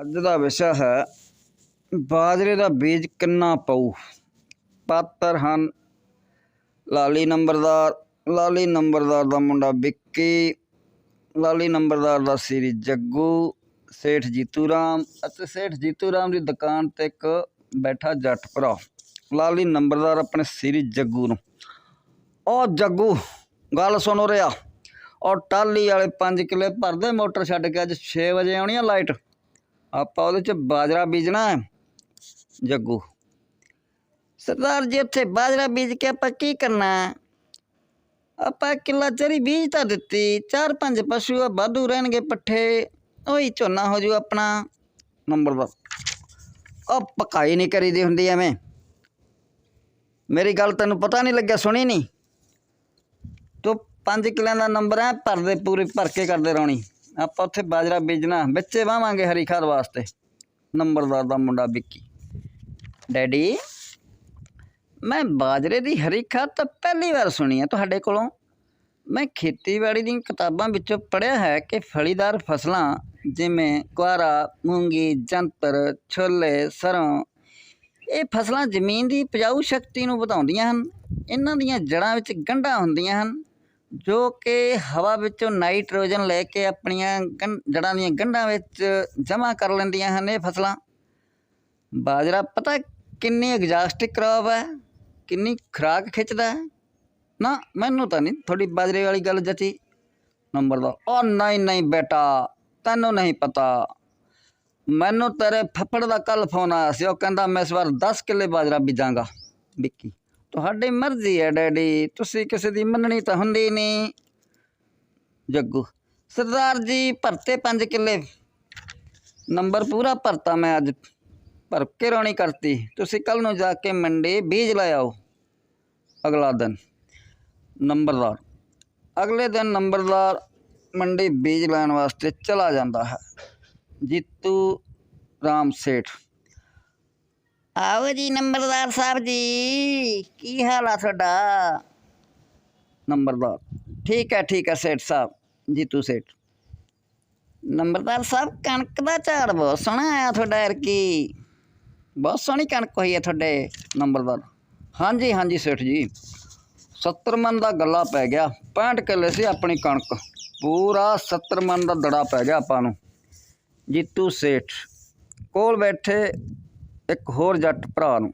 ਅੱਜ ਦਾ ਵਿਸ਼ਾ ਹੈ, ਬਾਜਰੇ ਦਾ ਬੀਜ ਕਿੰਨਾ ਪਊ? ਪਾਤਰ ਹਨ, ਲਾਲੀ ਨੰਬਰਦਾਰ ਲਾਲੀ ਨੰਬਰਦਾਰ ਦਾ ਮੁੰਡਾ ਵਿੱਕੀ, ਲਾਲੀ ਨੰਬਰਦਾਰ ਦਾ ਸ੍ਰੀ ਜੱਗੂ, ਸੇਠ ਜੀਤੂ ਰਾਮ ਅਤੇ ਸੇਠ ਜੀਤੂ ਰਾਮ ਦੀ ਦੁਕਾਨ ਤੇ ਇੱਕ ਬੈਠਾ ਜੱਟ ਭਰਾ। ਲਾਲੀ ਨੰਬਰਦਾਰ ਆਪਣੇ ਸ੍ਰੀ ਜੱਗੂ ਨੂੰ। ਉਹ ਜੱਗੂ, ਗੱਲ ਸੁਣੋ ਰਿਆ। ਔਰ ਟਾਲੀ ਵਾਲੇ 5 ਕਿੱਲੇ ਭਰਦੇ ਮੋਟਰ ਛੱਡ ਕੇ ਅੱਜ 6 ਵਜੇ ਆਉਣੀ ਆ ਲਾਈਟ? ਆਪਾਂ ਉਹਦੇ ਚ ਬਾਜਰਾ ਬੀਜਣਾ ਹੈ, ਜੱਗੂ। ਸਰਦਾਰ ਜੀ, ਉੱਥੇ ਬਾਜਰਾ ਬੀਜ ਕੇ ਆਪਾਂ ਕੀ ਕਰਨਾ ਆਪਾਂ ਕਿੱਲਾ ਚਰੀ ਬੀਜ ਤਾਂ ਦਿੱਤੀ, ਚਾਰ ਪੰਜ ਪਸ਼ੂ ਵਾਧੂ ਰਹਿਣਗੇ ਪੱਠੇ, ਉਹੀ ਝੋਨਾ ਹੋ ਜੂ ਆਪਣਾ। ਨੰਬਰ ਦਾ, ਉਹ ਪਕਾਈ ਨਹੀਂ ਕਰੀਦੀ ਹੁੰਦੀ ਐਵੇਂ। ਮੇਰੀ ਗੱਲ ਤੈਨੂੰ ਪਤਾ ਨਹੀਂ ਲੱਗਿਆ, ਸੁਣੀ ਨਹੀਂ। ਤੂੰ ਪੰਜ ਕਿੱਲਿਆਂ ਦਾ ਨੰਬਰ ਹੈ ਭਰਦੇ ਪੂਰੇ, ਭਰ ਕੇ ਕਰਦੇ ਰੌਣੀ। ਆਪਾਂ ਉੱਥੇ ਬਾਜਰਾ ਬੀਜਣਾ, ਵਿੱਚੇ ਵਾਵਾਂਗੇ ਹਰੀ ਖਾਦ ਵਾਸਤੇ। ਨੰਬਰਦਾਰ ਦਾ ਮੁੰਡਾ ਵਿੱਕੀ। ਡੈਡੀ, ਮੈਂ ਬਾਜਰੇ ਦੀ ਹਰੀ ਖਾਦ ਤਾਂ ਪਹਿਲੀ ਵਾਰ ਸੁਣੀ ਹੈ ਤੁਹਾਡੇ ਕੋਲੋਂ। ਮੈਂ ਖੇਤੀਬਾੜੀ ਦੀਆਂ ਕਿਤਾਬਾਂ ਵਿੱਚੋਂ ਪੜ੍ਹਿਆ ਹੈ ਕਿ ਫਲੀਦਾਰ ਫਸਲਾਂ ਜਿਵੇਂ ਕੁਆਰਾ, ਮੂੰਗੀ, ਜੰਤਰ, ਛੋਲੇ ਸਰੋਂ ਇਹ ਫਸਲਾਂ ਜ਼ਮੀਨ ਦੀ ਉਪਜਾਊ ਸ਼ਕਤੀ ਨੂੰ ਵਧਾਉਂਦੀਆਂ ਹਨ। ਇਹਨਾਂ ਦੀਆਂ ਜੜ੍ਹਾਂ ਵਿੱਚ ਗੰਢਾਂ ਹੁੰਦੀਆਂ ਹਨ। ਜੋ ਕਿ ਹਵਾ ਵਿੱਚੋਂ ਨਾਈਟ੍ਰੋਜਨ ਲੈ ਕੇ ਆਪਣੀਆਂ ਗੰ- ਜੜ੍ਹਾਂ ਦੀਆਂ ਗੰਢਾਂ ਵਿੱਚ ਜਮ੍ਹਾਂ ਕਰ ਲੈਂਦੀਆਂ ਹਨ ਇਹ ਫਸਲਾਂ। ਬਾਜਰਾ ਪਤਾ ਕਿੰਨੀ ਐਗਜ਼ਾਸਟਿਕ ਕ੍ਰੌਪ ਹੈ, ਕਿੰਨੀ ਖੁਰਾਕ ਖਿੱਚਦਾ ਹੈ? ਨਾ, ਮੈਨੂੰ ਤਾਂ ਨਹੀਂ ਥੋੜੀ ਬਾਜਰੇ ਵਾਲੀ ਗੱਲ ਜਚੀ। ਨੰਬਰ ਦਾ ਉਹ ਨਹੀਂ ਨਹੀਂ ਬੇਟਾ, ਤੈਨੂੰ ਨਹੀਂ ਪਤਾ। ਮੈਨੂੰ ਤੇਰੇ ਫੱਫੜ ਦਾ ਕੱਲ ਫੋਨ ਆਇਆ ਸੀ, ਉਹ ਕਹਿੰਦਾ ਮੈਂ ਇਸ ਵਾਰ 10 ਕਿੱਲੇ ਬਾਜਰਾ ਬੀਜਾਂਗਾ। ਵਿੱਕੀ ਤੁਹਾਡੀ ਮਰਜ਼ੀ ਹੈ, ਡੈਡੀ। ਤੁਸੀਂ ਕਿਸੇ ਦੀ ਮੰਨਣੀ ਤਾਂ ਹੁੰਦੀ ਨਹੀਂ। ਜੱਗੂ, ਸਰਦਾਰ ਜੀ, ਭਰਤੇ 5 ਕਿੱਲੇ। ਨੰਬਰ ਪੂਰਾ ਭਰਤਾ ਮੈਂ ਅੱਜ। ਭਰ ਕੇ ਰੌਣੀ ਕਰਤੀ। ਤੁਸੀਂ ਕੱਲ ਨੂੰ ਜਾ ਕੇ ਮੰਡੀ ਬੀਜ ਲੈ ਆਓ। ਅਗਲਾ ਦਿਨ। ਨੰਬਰਦਾਰ। ਅਗਲੇ ਦਿਨ ਨੰਬਰਦਾਰ ਮੰਡੀ ਬੀਜ ਲੈਣ ਵਾਸਤੇ ਚਲਾ ਜਾਂਦਾ ਹੈ। ਜੀਤੂ ਰਾਮ ਸੇਠ। ਆਓ ਜੀ ਨੰਬਰਦਾਰ ਸਾਹਿਬ ਜੀ, ਕੀ ਹਾਲ ਆ ਤੁਹਾਡਾ? ਨੰਬਰਦਾਰ, ਠੀਕ ਹੈ ਠੀਕ ਹੈ, ਸੇਠ ਸਾਹਿਬ, ਜੀਤੂ ਸੇਠ। ਨੰਬਰਦਾਰ ਸਾਹਿਬ, ਕਣਕ ਦਾ ਝਾੜ ਬਹੁਤ ਸੋਹਣਾ ਆਇਆ ਤੁਹਾਡਾ ਐਰਕੀ ਬਹੁਤ ਸੋਹਣੀ ਕਣਕ ਹੋਈ ਹੈ ਤੁਹਾਡੇ ਨੰਬਰਦਾਰ। ਹਾਂਜੀ ਹਾਂਜੀ, ਸੇਠ ਜੀ। 70 ਮਨ ਦਾ ਗੱਲਾ ਪੈ ਗਿਆ 65 ਕਿੱਲੇ ਸੀ ਆਪਣੀ ਕਣਕ। ਪੂਰਾ 70 ਮਨ ਦਾ ਦੜਾ ਪੈ ਗਿਆ ਆਪਾਂ ਨੂੰ। ਜੀਤੂ ਸੇਠ, ਕੋਲ ਬੈਠੇ ਇੱਕ ਹੋਰ ਜੱਟ ਭਰਾ ਨੂੰ।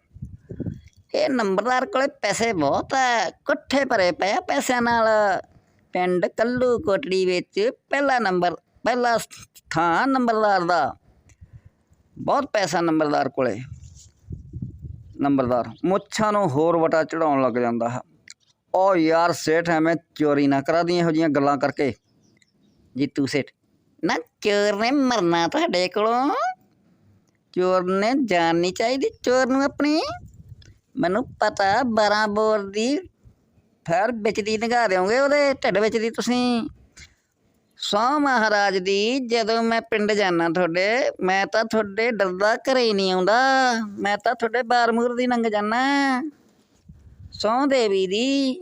ਇਹ ਨੰਬਰਦਾਰ ਕੋਲੇ ਪੈਸੇ ਬਹੁਤ ਹੈ ਕੁੱਠੇ ਭਰੇ ਪਏ ਆ ਪੈਸਿਆਂ ਨਾਲ। ਪਿੰਡ ਕੱਲੂ ਕੋਟੜੀ ਵਿੱਚ ਪਹਿਲਾ ਨੰਬਰ, ਪਹਿਲਾ ਥਾਂ ਨੰਬਰਦਾਰ ਦਾ। ਬਹੁਤ ਪੈਸਾ ਨੰਬਰਦਾਰ ਕੋਲੇ। ਨੰਬਰਦਾਰ, ਮੁੱਛਾਂ ਨੂੰ ਹੋਰ ਵਟਾ ਚੜਾਉਣ ਲੱਗ ਜਾਂਦਾ ਹੈ। ਓ ਯਾਰ ਸੇਠ, ਐਵੇਂ ਚੋਰੀ ਨਾ ਕਰਾ ਦੀ ਇਹੋ ਜੀਆਂ ਗੱਲਾਂ ਕਰਕੇ। ਜੀਤੂ ਸੇਠ, ਨਾ ਚੋਰ ਨੇ ਮਰਨਾ ਤੁਹਾਡੇ ਕੋਲੋਂ। ਚੋਰ ਨੇ ਜਾਨ ਨਹੀਂ ਚਾਹੀਦੀ, ਚੋਰ ਨੂੰ ਆਪਣੀ ਮੈਨੂੰ ਪਤਾ 12 ਬੋਰ ਦੀ ਫੈਰ ਵਿੱਚ ਦੀ ਨਿਗਾਹ ਦਿਓਗੇ ਉਹਦੇ ਢਿੱਡ ਵਿੱਚ ਦੀ ਤੁਸੀਂ। ਸੌ ਮਹਾਰਾਜ ਦੀ ਜਦੋਂ ਮੈਂ ਪਿੰਡ ਜਾਣਾ ਤੁਹਾਡੇ, ਮੈਂ ਤਾਂ ਤੁਹਾਡੇ ਡਰਦਾ ਘਰੇ ਹੀ ਨਹੀਂ ਆਉਂਦਾ, ਮੈਂ ਤਾਂ ਤੁਹਾਡੇ ਬਾਰਮੂਰ ਦੀ ਲੰਘ ਜਾਣਾ ਸੌ ਦੇਵੀ ਦੀ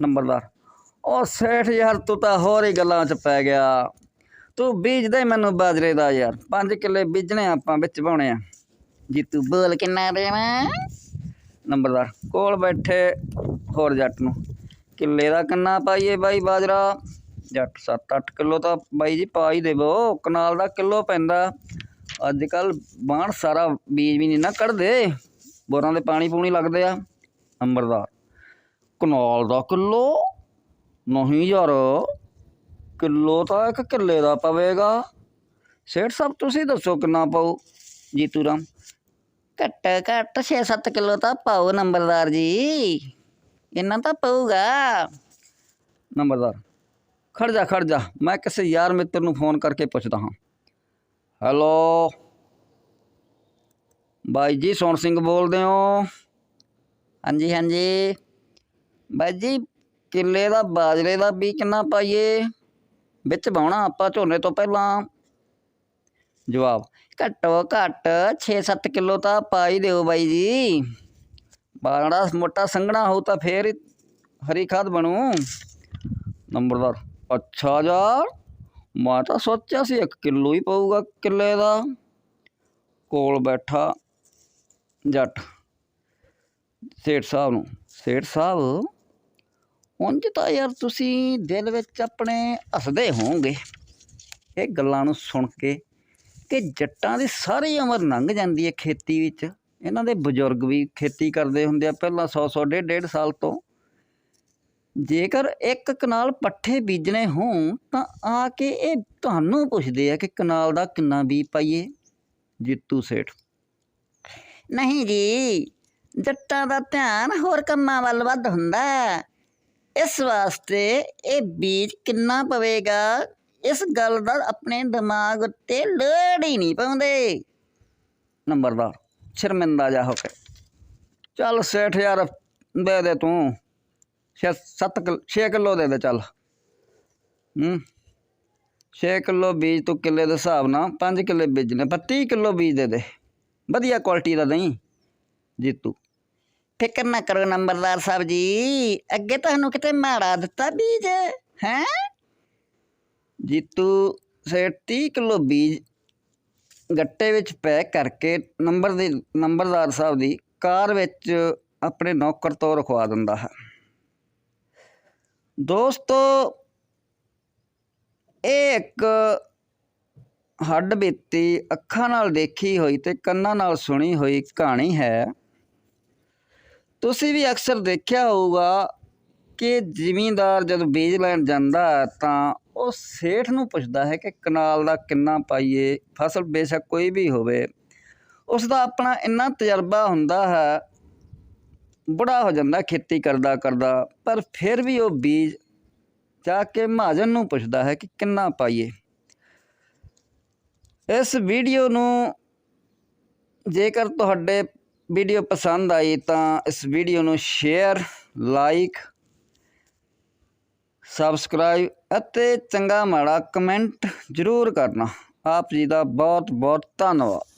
ਨੰਬਰਦਾਰ। ਉਹ ਸੇਠ ਯਾਰ ਤੂੰ ਤਾਂ ਹੋਰ ਹੀ ਗੱਲਾਂ 'ਚ ਪੈ ਗਿਆ। ਤੂੰ ਬੀਜਦਾ ਹੀ ਮੈਨੂੰ ਬਾਜਰੇ ਦਾ ਯਾਰ। ਪੰਜ ਕਿੱਲੇ ਬੀਜਣੇ ਆਪਾਂ, ਵਿੱਚ ਪਾਉਣੇ ਆ। ਜੀਤੂ ਬੋਲ ਕਿੰਨਾ ਦੇਵਾਂ? ਨੰਬਰਦਾਰ, ਕੋਲ ਬੈਠੇ ਹੋਰ ਜੱਟ ਨੂੰ। ਕਿੱਲੇ ਦਾ ਕਿੰਨਾ ਪਾਈਏ ਬਾਈ ਬਾਜਰਾ। ਜੱਟ 7-8 ਕਿਲੋ ਤਾਂ ਬਾਈ ਜੀ ਪਾ ਹੀ ਦੇਵੋ। ਕਨਾਲ ਦਾ ਕਿਲੋ ਪੈਂਦਾ। ਅੱਜ ਕੱਲ ਬਾਣ ਸਾਰਾ ਬੀਜ ਵੀ ਨਹੀਂ ਨਾ ਕੱਢਦੇ। ਬੋਰਾਂ ਦੇ ਪਾਣੀ ਪੂਣੀ ਲੱਗਦੇ ਆ। ਨੰਬਰਦਾਰ, ਕਨਾਲ ਦਾ ਕਿਲੋ? ਨਹੀਂ ਯਾਰ। ਕਿਲੋ ਤਾਂ ਇੱਕ ਕਿੱਲੇ ਦਾ ਪਵੇਗਾ। ਸੇਠ ਸਾਹਿਬ ਤੁਸੀਂ ਦੱਸੋ ਕਿੰਨਾ ਪਾਉ ਜੀਤੂ ਰਾਮ। ਘੱਟ ਘੱਟ 6-7 ਕਿਲੋ ਤਾਂ ਪਾਓ ਨੰਬਰਦਾਰ ਜੀ। ਇੰਨਾ ਤਾਂ ਪਊਗਾ। ਨੰਬਰਦਾਰ ਖੜ ਜਾ ਖੜ ਜਾ। ਮੈਂ ਕਿਸੇ ਯਾਰ ਮਿੱਤਰ ਨੂੰ ਫੋਨ ਕਰਕੇ ਪੁੱਛਦਾ ਹਾਂ। ਹੈਲੋ। ਬਾਈ ਜੀ ਸੋਹਣ ਸਿੰਘ ਬੋਲਦੇ ਹੋ? ਹਾਂਜੀ ਹਾਂਜੀ। ਬਾਈ ਜੀ ਕਿੱਲੇ ਦਾ ਬਾਜਰੇ ਦਾ ਵੀ ਕਿੰਨਾ ਪਾਈਏ? ਵਿੱਚ ਪਾਉਣਾ ਆਪਾਂ ਝੋਨੇ ਤੋਂ ਪਹਿਲਾਂ। ਜਵਾਬ, ਘੱਟੋ ਘੱਟ 6-7 ਕਿਲੋ ਤਾਂ ਪਾ ਹੀ ਦਿਓ ਬਾਈ ਜੀ। ਬਾੜਾ ਮੋਟਾ ਸੰਘਣਾ ਹੋਊ ਤਾਂ ਫੇਰ ਹਰੀ ਖਾਦ ਬਣੂ। ਨੰਬਰਦਾਰ, ਅੱਛਾ ਯਾਰ, ਮੈਂ ਤਾਂ ਸੋਚਿਆ ਸੀ 1 ਕਿਲੋ ਹੀ ਪਊਗਾ ਕਿੱਲੇ ਦਾ। ਕੋਲ ਬੈਠਾ ਜੱਟ, ਸੇਠ ਸਾਹਿਬ ਨੂੰ, ਸੇਠ ਸਾਹਿਬ ਉਂਝ ਤਾਂ ਯਾਰ ਤੁਸੀਂ ਦਿਲ ਵਿੱਚ ਆਪਣੇ ਹੱਸਦੇ ਹੋਵੋਗੇ। ਇਹ ਗੱਲਾਂ ਨੂੰ ਸੁਣ ਕੇ ਕਿ ਜੱਟਾਂ ਦੀ ਸਾਰੀ ਉਮਰ ਲੰਘ ਜਾਂਦੀ ਹੈ ਖੇਤੀ ਵਿੱਚ। ਇਹਨਾਂ ਦੇ ਬਜ਼ੁਰਗ ਵੀ ਖੇਤੀ ਕਰਦੇ ਹੁੰਦੇ ਆ ਪਹਿਲਾਂ 100 100 ਡੇਢ ਡੇਢ ਸਾਲ ਤੋਂ। ਜੇਕਰ ਇੱਕ ਕਨਾਲ ਪੱਠੇ ਬੀਜਣੇ ਹੋਣ ਤਾਂ ਆ ਕੇ ਇਹ ਤੁਹਾਨੂੰ ਪੁੱਛਦੇ ਆ ਕਿ ਕਨਾਲ ਦਾ ਕਿੰਨਾ ਬੀ ਪਾਈਏ। ਜੀਤੂ ਸੇਠ। ਨਹੀਂ ਜੀ, ਜੱਟਾਂ ਦਾ ਧਿਆਨ ਹੋਰ ਕੰਮਾਂ ਵੱਲ ਵੱਧ ਹੁੰਦਾ। ਇਸ ਵਾਸਤੇ ਇਹ ਬੀਜ ਕਿੰਨਾ ਪਵੇਗਾ? ਇਸ ਗੱਲ ਦਾ ਆਪਣੇ ਦਿਮਾਗ ਉੱਤੇ ਲੋੜ ਹੀ ਨਹੀਂ ਪਾਉਂਦੇ। ਨੰਬਰਦਾਰ, ਸ਼ਰਮਿੰਦਾ ਜਾ ਹੋ ਕੇ। ਚੱਲ ਸੇਠ ਯਾਰ, ਦੇ ਦੇ ਤੂੰ। ਛੇ, ਸੱਤ ਕਿਲ 6 ਕਿਲੋ ਦੇ ਦੇ, ਚੱਲ। ਹੂੰ। 6 ਕਿਲੋ ਬੀਜ ਤੂੰ ਕਿੱਲੇ ਦੇ ਹਿਸਾਬ ਨਾਲ 5 ਕਿੱਲੇ ਬੀਜਣੇ, ਪਰ 30 ਕਿਲੋ ਬੀਜ ਦੇ ਦੇ। ਵਧੀਆ ਕੁਆਲਿਟੀ ਦਾ ਨਹੀਂ ਜੀਤੂ। ਫਿਕਰ ਨਾ ਕਰੋ ਨੰਬਰਦਾਰ ਸਾਹਿਬ ਜੀ। ਅੱਗੇ ਤੁਹਾਨੂੰ ਕਿਤੇ ਮਾੜਾ ਦਿੱਤਾ ਬੀਜ, ਹੈ? ਜੀਤੂ ਸੇ 30 ਕਿਲੋ ਬੀਜ ਗੱਟੇ ਵਿੱਚ ਪੈਕ ਕਰਕੇ ਨੰਬਰ ਦੀ, ਨੰਬਰਦਾਰ ਸਾਹਿਬ ਦੀ ਕਾਰ ਵਿੱਚ ਆਪਣੇ ਨੌਕਰ ਤੋਂ ਰਖਵਾ ਦਿੰਦਾ ਹੈ। ਦੋਸਤੋ, ਇਹ ਇੱਕ ਹੱਡ ਬੀਤੀ, ਅੱਖਾਂ ਨਾਲ ਦੇਖੀ ਹੋਈ ਤੇ ਕੰਨਾਂ ਨਾਲ ਸੁਣੀ ਹੋਈ ਕਹਾਣੀ ਹੈ। ਤੁਸੀਂ ਵੀ ਅਕਸਰ ਦੇਖਿਆ ਹੋਊਗਾ ਕਿ ਜ਼ਿਮੀਂਦਾਰ ਜਦੋਂ ਬੀਜ ਲੈਣ ਜਾਂਦਾ ਹੈ ਤਾਂ ਉਹ ਸੇਠ ਨੂੰ ਪੁੱਛਦਾ ਹੈ ਕਿ ਕਨਾਲ ਦਾ ਕਿੰਨਾ ਪਾਈਏ, ਫਸਲ ਬੇਸ਼ੱਕ ਕੋਈ ਵੀ ਹੋਵੇ। ਉਸ ਦਾ ਆਪਣਾ ਇੰਨਾ ਤਜਰਬਾ ਹੁੰਦਾ ਹੈ ਬੁੜਾ ਹੋ ਜਾਂਦਾ ਖੇਤੀ ਕਰਦਾ ਕਰਦਾ, ਪਰ ਫਿਰ ਵੀ ਉਹ ਬੀਜ ਜਾ ਕੇ ਮਹਾਜਨ ਨੂੰ ਪੁੱਛਦਾ ਹੈ ਕਿ ਕਿੰਨਾ ਪਾਈਏ। ਇਸ ਵੀਡੀਓ ਨੂੰ ਜੇਕਰ ਤੁਹਾਡੇ ਵੀਡੀਓ ਪਸੰਦ ਆਈ ਤਾਂ ਇਸ ਵੀਡੀਓ ਨੂੰ ਸ਼ੇਅਰ ਲਾਈਕ ਸਬਸਕ੍ਰਾਈਬ ਅਤੇ ਚੰਗਾ ਮਾੜਾ ਕਮੈਂਟ ਜ਼ਰੂਰ ਕਰਨਾ। ਆਪ ਜੀ ਦਾ ਬਹੁਤ ਬਹੁਤ ਧੰਨਵਾਦ।